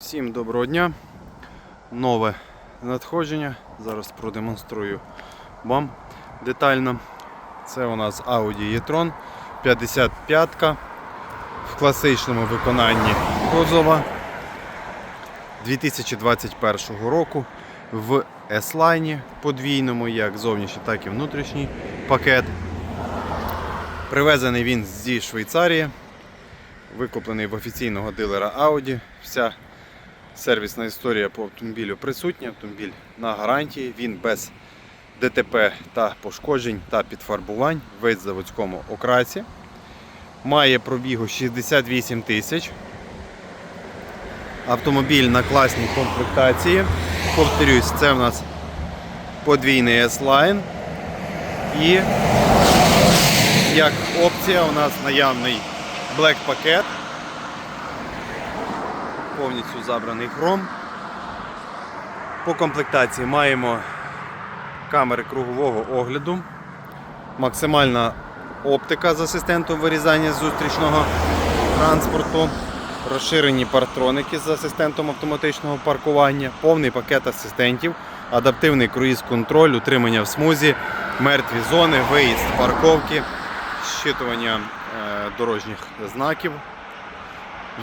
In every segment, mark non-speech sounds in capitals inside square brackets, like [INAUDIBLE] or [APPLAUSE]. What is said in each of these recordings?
Всім доброго дня. Нове надходження. Зараз продемонструю вам детально. Це у нас Audi e-tron 55 в класичному виконанні кузова 2021 року в S-Line подвійному, як зовнішній, так і внутрішній пакет. Привезений він зі Швейцарії, викуплений в офіційного дилера Audi. Вся сервісна історія по автомобілю присутня. Автомобіль на гарантії, він без ДТП та пошкоджень та підфарбувань, весь заводському окрасі. Має пробігу 68 тисяч. Автомобіль на класній комплектації. Повторюсь, це в нас подвійний S-Line. І як опція у нас наявний Black пакет. Повністю забраний хром. По комплектації маємо камери кругового огляду, максимальна оптика з асистентом вирізання зустрічного транспорту, розширені партроники з асистентом автоматичного паркування, повний пакет асистентів, адаптивний круїз-контроль, утримання в смузі, мертві зони, виїзд парковки, щитування е, дорожніх знаків.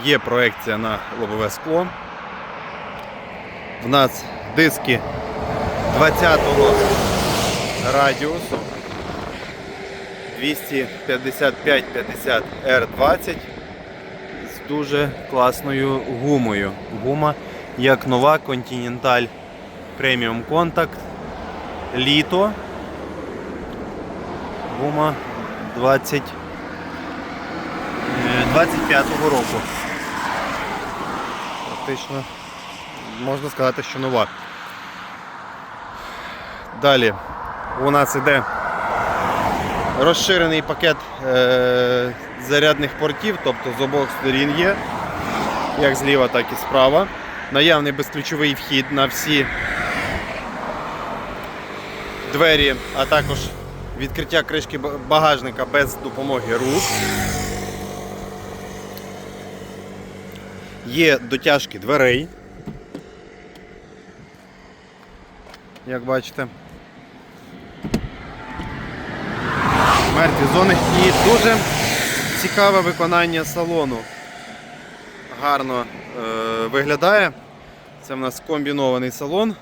Є проекція на лобове скло. В нас диски 20-го радіусу 255-50 R20 з дуже класною гумою. Гума як нова Continental Premium Contact літо. Гума 20 е, 25-го року. Практично можна сказати, що нова. Далі у нас іде розширений пакет е- зарядних портів, тобто з обох сторін є, як зліва, так і справа. Наявний безключовий вхід на всі двері, а також відкриття кришки багажника без допомоги рук. Є дотяжки дверей. Як бачите. Мертві зони і дуже цікаве виконання салону. Гарно е, виглядає. Це в нас комбінований салон.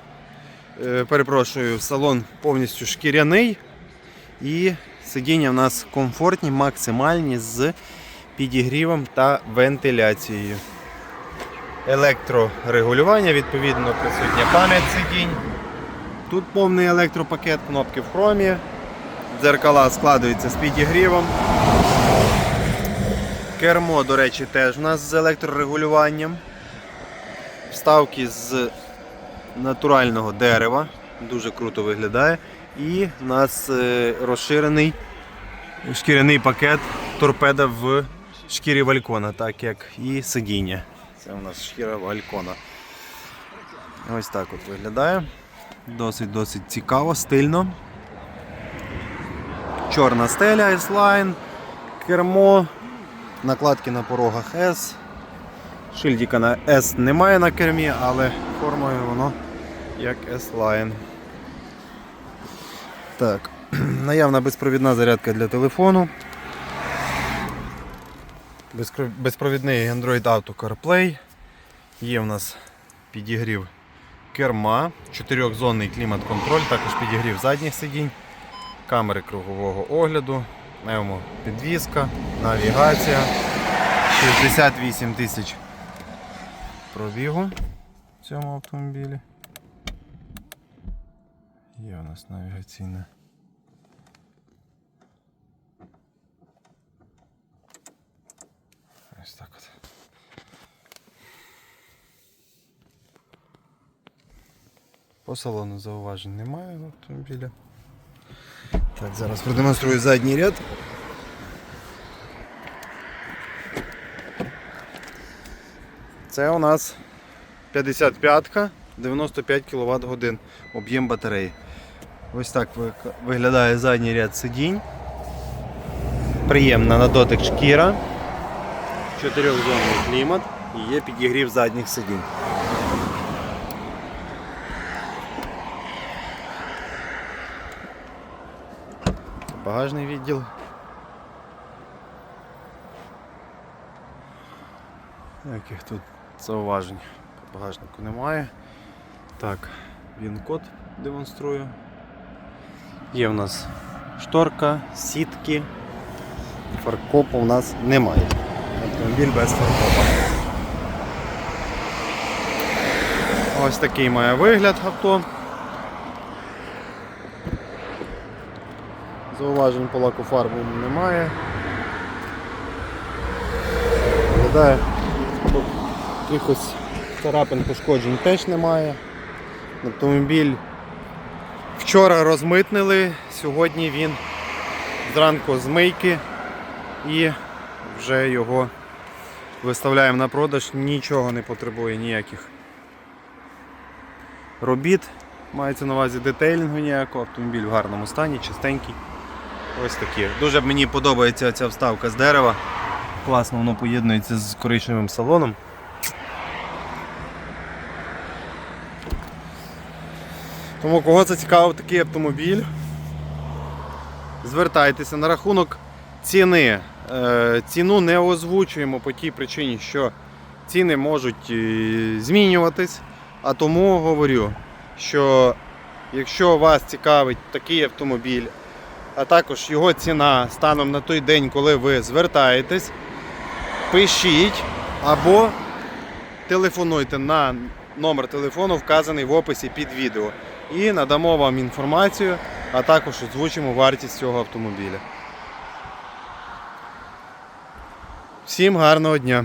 Е, перепрошую, салон повністю шкіряний. І сидіння в нас комфортні, максимальні з підігрівом та вентиляцією електрорегулювання, відповідно присутня пам'ять сидінь. Тут повний електропакет, кнопки в хромі. Дзеркала складуються з підігрівом. Кермо, до речі, теж у нас з електрорегулюванням. Вставки з натурального дерева. Дуже круто виглядає. І у нас е, розширений шкіряний пакет торпеда в шкірі валькона, так як і сидіння. Це у нас шкіра валькона. Ось так от виглядає. Досить-досить цікаво, стильно. Чорна стеля S-Line, кермо, накладки на порогах S. Шильдика на S немає на кермі, але формою воно як S-Line. Так, [CLEARS THROAT] наявна безпровідна зарядка для телефону. Безпровідний Android Auto CarPlay. Є в нас підігрів керма, чотирьохзонний клімат-контроль, також підігрів задніх сидінь, камери кругового огляду, підвізка, навігація, 68 тисяч пробігу в цьому автомобілі. Є у нас навігаційна. Ось так от. По салону зауважень немає автомобіля. Так, зараз продемонструю задній ряд. Це у нас 55-ка, 95 кВт годин об'єм батареї. Ось так виглядає задній ряд сидінь. Приємна на дотик шкіра. Чотирьохзонний клімат. і є підігрів задніх сидінь. Багажний відділ. Яких тут зауважень по багажнику немає. Так, він код демонструю. Є в нас шторка, сітки. Фаркопу у нас немає. Автомобіль без фаркопа. Ось такий має вигляд авто. Зауважень по лаку фарбу немає. Виглядає якихось царапин пошкоджень теж немає. Автомобіль вчора розмитнили, сьогодні він зранку з мийки і вже його виставляємо на продаж, нічого не потребує ніяких робіт. Мається на увазі детейлінгу ніякого, автомобіль в гарному стані, чистенький. Ось такі. Дуже мені подобається ця вставка з дерева. Класно воно поєднується з коричневим салоном. Тому кого зацікавив такий автомобіль, звертайтеся на рахунок ціни. Е, Ціну не озвучуємо по тій причині, що ціни можуть е, змінюватись. А тому говорю, що якщо вас цікавить такий автомобіль, а також його ціна станом на той день, коли ви звертаєтесь, пишіть або телефонуйте на номер телефону, вказаний в описі під відео. І надамо вам інформацію, а також озвучимо вартість цього автомобіля. Всім гарного дня!